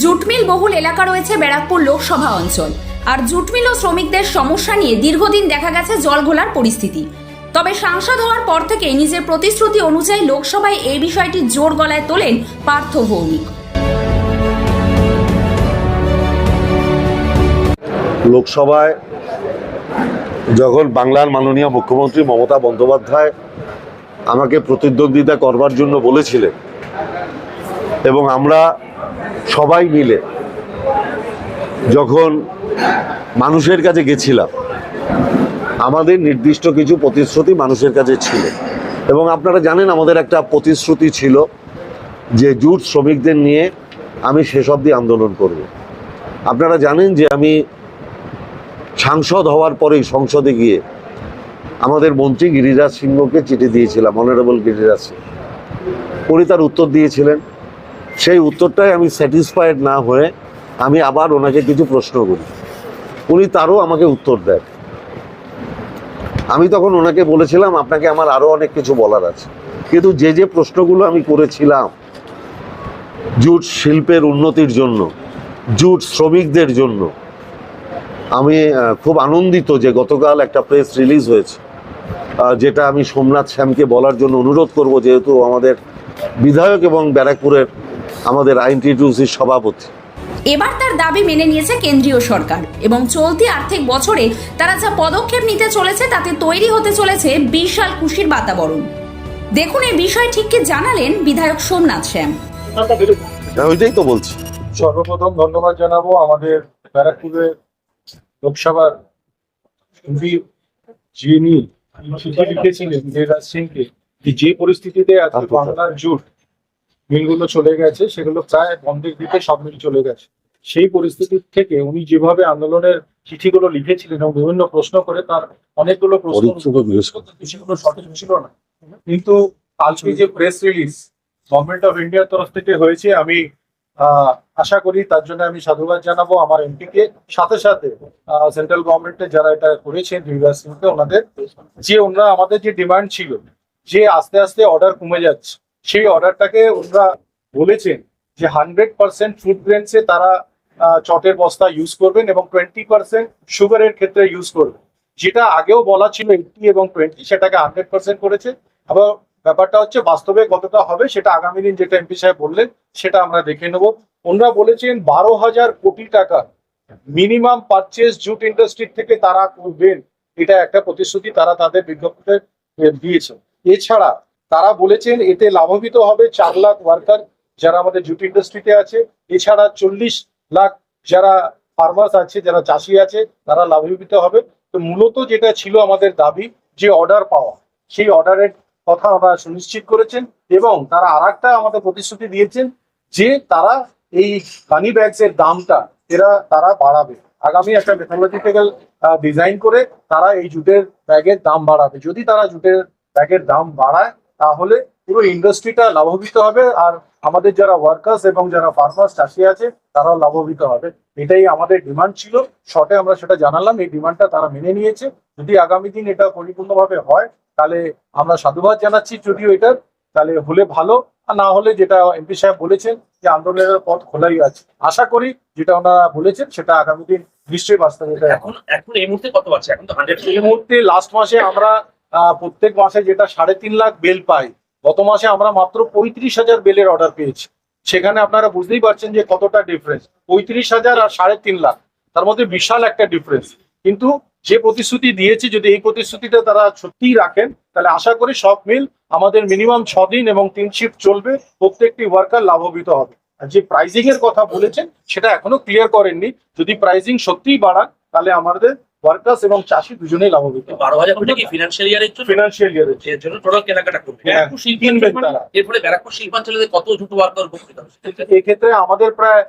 Jute mill বহুল এলাকা রয়েছে ব্যারাকপুর লোকসভা অঞ্চল। আর জুটমিল ও শ্রমিকদের সমস্যা নিয়ে দীর্ঘদিন দেখা গেছে জল ঘোলার পরিস্থিতি। তবে সাংসদ হওয়ার পর থেকে নিজের প্রতিশ্রুতি অনুযায়ী লোকসভায় এই বিষয়টি জোর গলায় তোলেন পার্থ ভৌমিক। লোকসভায় যখন বাংলার মাননীয় মুখ্যমন্ত্রী মমতা বন্দ্যোপাধ্যায় আমাকে প্রতিদ্বন্দ্বিতা করবার জন্য বলেছিলেন, এবং আমরা সবাই মিলে যখন মানুষের কাছে গেছিলাম, আমাদের নির্দিষ্ট কিছু প্রতিশ্রুতি মানুষের কাছে ছিল। এবং আপনারা জানেন আমাদের একটা প্রতিশ্রুতি ছিল যে জুট শ্রমিকদের নিয়ে আমি সেসব অবধি আন্দোলন করব। আপনারা জানেন যে আমি সাংসদ হওয়ার পরেই সংসদে গিয়ে আমাদের মন্ত্রী গিরিরাজ সিংহকে চিঠি দিয়েছিলাম অনারেবল গিরিরাজ সিং। উনি তার উত্তর দিয়েছিলেন। সেই উত্তরটাই আমি স্যাটিসফাইড না হয়ে আমি আবার ওনাকে কিছু প্রশ্ন করি। উনি তারও আমাকে উত্তর দেন। আমি তখন ওনাকে বলেছিলাম, আপনাকে আমার আরও অনেক কিছু বলার আছে। কিন্তু যে যে প্রশ্নগুলো আমি করেছিলাম, জুট শিল্পের উন্নতির জন্য, জুট শ্রমিকদের জন্য, আমি খুব আনন্দিত যে গতকাল একটা প্রেস রিলিজ হয়েছে। যেটা আমি সোমনাথ শ্যামকে বলার জন্য অনুরোধ করব, যেহেতু আমাদের বিধায়ক এবং ব্যারাকপুরের আমাদের আইন আইনটিটিউসির সভাপতি। এবার তার দাবি মেনে নিয়েছে কেন্দ্রীয় সরকার এবং চলতি আর্থিক বছরে তারা যা পদক্ষেপ নিতে চলেছে তাতে তৈরি হতে চলেছে বিশাল খুশির বাতাবরণ। দেখুন এই বিষয় ঠিক কি জানালেন বিধায়ক সোমনাথ শ্যাম। হ্যাঁ, ওইটাই তো বলছি। সর্বপ্রথম ধন্যবাদ জানাব আমাদের ব্যারাকপুরের লোকসভার এমপি যিনি চিঠি লিখেছিলেন সিংকে যে যে পরিস্থিতিতে আজকে বাংলার জুট মিলগুলো চলে গেছে সেগুলো প্রায় বন্ধের দিকে সব মিল চলে গেছে। সেই পরিস্থিতি থেকে উনি যেভাবে আন্দোলনের চিঠিগুলো লিখেছিলেন এবং বিভিন্ন প্রশ্ন করে তার অনেকগুলো প্রশ্ন। সেগুলো সঠিক ছিল না। কিন্তু আজকে যে প্রেস রিলিজ গভর্নমেন্ট অফ ইন্ডিয়ার তরফ থেকে হয়েছে আমি আহ, আশা করি তার জন্য আমি সাধুবাদ জানাব। আমার এমপিকে সাথে সাথে সেন্ট্রাল গভর্নমেন্টের যারা এটা করেছেন সিংকে ওনাদের যে ওনারা আমাদের যে ডিমান্ড ছিল যে আস্তে আস্তে অর্ডার কমে যাচ্ছে সেই অর্ডারটাকে ওনারা বলেছেন যে হান্ড্রেড পার্সেন্ট ফুড গ্রেনসে তারা চটের বস্তা ইউজ করবেন এবং টোয়েন্টি পার্সেন্ট সুগারের ক্ষেত্রে ইউজ করবেন। যেটা আগেও বলা ছিল এইটি এবং টোয়েন্টি সেটাকে হান্ড্রেড পার্সেন্ট করেছে। আবার ব্যাপারটা হচ্ছে বাস্তবে কতটা হবে সেটা আগামী দিন যেটা এমপি সাহেব বললেন, সেটা আমরা দেখে নেব। ওনারা বলেছেন বারো হাজার কোটি টাকা মিনিমাম পারচেস জুট ইন্ডাস্ট্রি থেকে তারা করবেন, এটা একটা প্রতিশ্রুতি তারা তাদের বিজ্ঞপ্তিতে দিয়েছে। এছাড়া তারা বলেছেন এতে লাভবিত হবে চার লাখ ওয়ার্কার যারা আমাদের জুট ইন্ডাস্ট্রিতে আছে। এছাড়া চল্লিশ লাখ যারা ফার্মার্স আছে, যারা চাষি আছে, তারা লাভবিত হবে। তো মূলত যেটা ছিল আমাদের দাবি যে অর্ডার পাওয়া, সেই অর্ডারের কথা ওনারা সুনিশ্চিত করেছেন এবং তারা আর আমাদের প্রতিশ্রুতি দিয়েছেন যে তারা এই মানি ব্যাগস এর দামটা এরা, তারা বাড়াবে। আগামী একটা মেথোলজিক্যাল ডিজাইন করে তারা এই জুটের ব্যাগের দাম বাড়াবে। যদি তারা জুটের ব্যাগের দাম বাড়ায় তাহলে পুরো ইন্ডাস্ট্রিটা লাভবিত হবে আর আমাদের যারা ওয়ার্কার্স এবং যারা ফার্মার্স চাষি আছে তারাও লাভবিত হবে। এটাই আমাদের ডিমান্ড ছিল। শর্টে আমরা সেটা জানালাম। এই ডিমান্ডটা তারা মেনে নিয়েছে। যদি আগামী দিন এটা পরিপূর্ণভাবে হয় তাহলে আমরা সাধুবাদ জানাচ্ছি যদিও এটার তাহলে হলে ভালো। আর না হলে যেটা এমপি সাহেব বলেছেন যে আন্দোলনের পথ খোলাই আছে। আশা করি যেটা ওনারা বলেছেন সেটা আগামী দিন নিশ্চয়ই বাস্তবায়িত হবে। এখন এখন এই মুহূর্তে কত আছে এখন তো এই মুহূর্তে লাস্ট মাসে আমরা প্রত্যেক মাসে যেটা সাড়ে তিন লাখ বেল পাই, গত মাসে আমরা মাত্র পঁয়ত্রিশ হাজার বেলের অর্ডার পেয়েছি। সেখানে আপনারা বুঝতেই পারছেন যে কতটা ডিফারেন্স পঁয়ত্রিশ হাজার আর সাড়ে তিন লাখ, তার মধ্যে বিশাল একটা ডিফারেন্স কিন্তু যে প্রতিশ্রুতি দিয়েছে, যদি এই প্রতিশ্রুতিটা তারা সত্যিই রাখেন, তাহলে আশা করি সব মিল আমাদের মিনিমাম ছ দিন এবং তিন শিফট চলবে, প্রত্যেকটি ওয়ার্কার লাভবিত হবে। আর যে প্রাইজিং এর কথা বলেছেন, সেটা এখনও ক্লিয়ার করেননি। যদি প্রাইজিং সত্যিই বাড়ান, তাহলে আমাদের ওয়ার্কার্স এবং চাষি দুজনেই লাভবিত বারো হাজার কোটি কি ফিনান্সিয়াল ইয়ারের জন্য? ফিনান্সিয়াল ইয়ারের এর জন্য। টোটাল কেনাকাটা করবে। হ্যাঁ, ব্যারাকপুর কিনবেন শিল্পাঞ্চল তারা। এর ফলে ব্যারাকপুর শিল্পাঞ্চলে কত জুটো ওয়ার্কার উপকৃত হবে? এক্ষেত্রে আমাদের প্রায়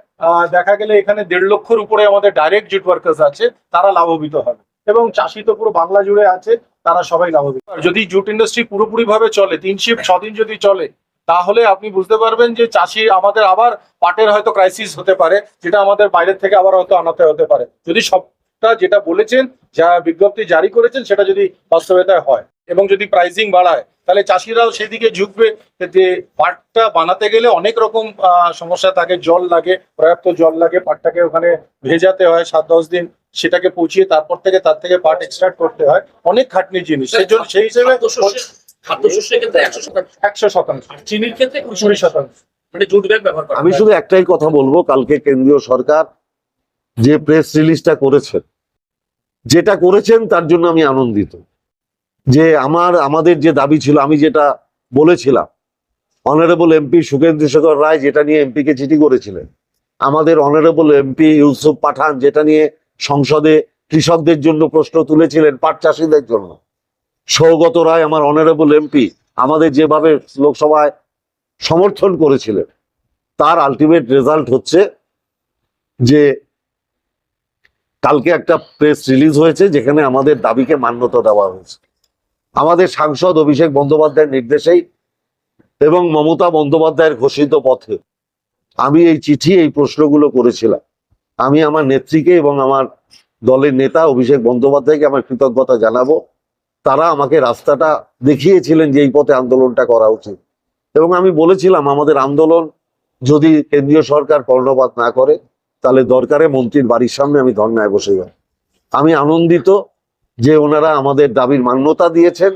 দেখা গেলে এখানে দেড় লক্ষর উপরে আমাদের ডাইরেক্ট জুট ওয়ার্কার্স আছে তারা লাভবিত হবে। এবং চাষি তো পুরো বাংলা জুড়ে আছে তারা সবাই লাভবিত যদি জুট ইন্ডাস্ট্রি পুরোপুরি ভাবে চলে তিন শিফট ছ দিন যদি চলে তাহলে আপনি বুঝতে পারবেন যে চাষি আমাদের আবার পাটের হয়তো ক্রাইসিস হতে পারে যেটা আমাদের বাইরের থেকে আবার হয়তো আনাতে হতে পারে। যদি সবটা যেটা বলেছেন যা বিজ্ঞপ্তি জারি করেছেন সেটা যদি বাস্তবতায় হয় এবং যদি প্রাইসিং বাড়ায় তাহলে চাষিরাও সেদিকে ঝুঁকবে যে পাটটা বানাতে গেলে অনেক রকম আহ, সমস্যা থাকে জল লাগে পর্যাপ্ত জল লাগে পাটটাকে ওখানে ভেজাতে হয় সাত দশ দিন সেটাকে পচিয়ে তারপর থেকে তার থেকে পাট এক্সট্রাক্ট করতে হয় অনেক খাটনির জিনিস। সেই জন্য সেই হিসেবে খাদ্যশস্যের খাদ্যশস্যের ক্ষেত্রে একশো শতাংশ। একশো শতাংশ। আর চিনির ক্ষেত্রে কুড়ি শতাংশ। মানে জুট ব্যাগ ব্যবহার করা। আমি শুধু একটাই কথা বলব কালকে কেন্দ্রীয় সরকার যে প্রেস রিলিজটা করেছেন যেটা করেছেন, তার জন্য আমি আনন্দিত। যে আমার, আমাদের যে দাবি ছিল, আমি যেটা বলেছিলাম অনারেবল এমপি সুখেন্দু শেখর রায় যেটা নিয়ে এমপিকে চিঠি করেছিলেন, আমাদের অনারেবল এমপি ইউসুফ পাঠান যেটা নিয়ে সংসদে কৃষকদের জন্য প্রশ্ন তুলেছিলেন পাট চাষিদের জন্য। সৌগত রায় আমার অনারেবল এমপি আমাদের যেভাবে লোকসভায় সমর্থন করেছিলেন, তার আলটিমেট রেজাল্ট হচ্ছে যে কালকে একটা প্রেস রিলিজ হয়েছে যেখানে আমাদের দাবিকে মান্যতা দেওয়া হয়েছে। আমাদের সাংসদ অভিষেক বন্দ্যোপাধ্যায়ের নির্দেশেই এবং মমতা বন্দ্যোপাধ্যায়ের ঘোষিত পথে আমি এই চিঠি, এই প্রশ্নগুলো করেছিলাম। আমি আমার নেত্রীকে এবং আমার দলের নেতা অভিষেক বন্দ্যোপাধ্যায়কে আমার কৃতজ্ঞতা জানাব। তারা আমাকে রাস্তাটা দেখিয়েছিলেন যে এই পথে আন্দোলনটা করা উচিত। এবং আমি বলেছিলাম, আমাদের আন্দোলন যদি কেন্দ্রীয় সরকার কর্ণপাত না করে তাহলে দরকারে মন্ত্রীর বাড়ির সামনে আমি ধর্নায় বসে যাব। আমি আনন্দিত যে ওনারা আমাদের দাবির মান্যতা দিয়েছেন,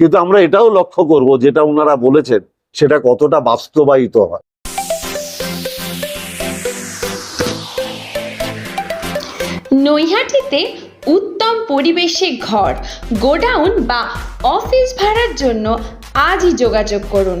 কিন্তু আমরা এটাও লক্ষ্য করব যেটা ওনারা বলেছেন, সেটা কতটা বাস্তবায়িত হয়। নৈহাটিতে উত্তম পরিবেশে ঘর, গোডাউন বা অফিস ভাড়ার জন্য আজই যোগাযোগ করুন।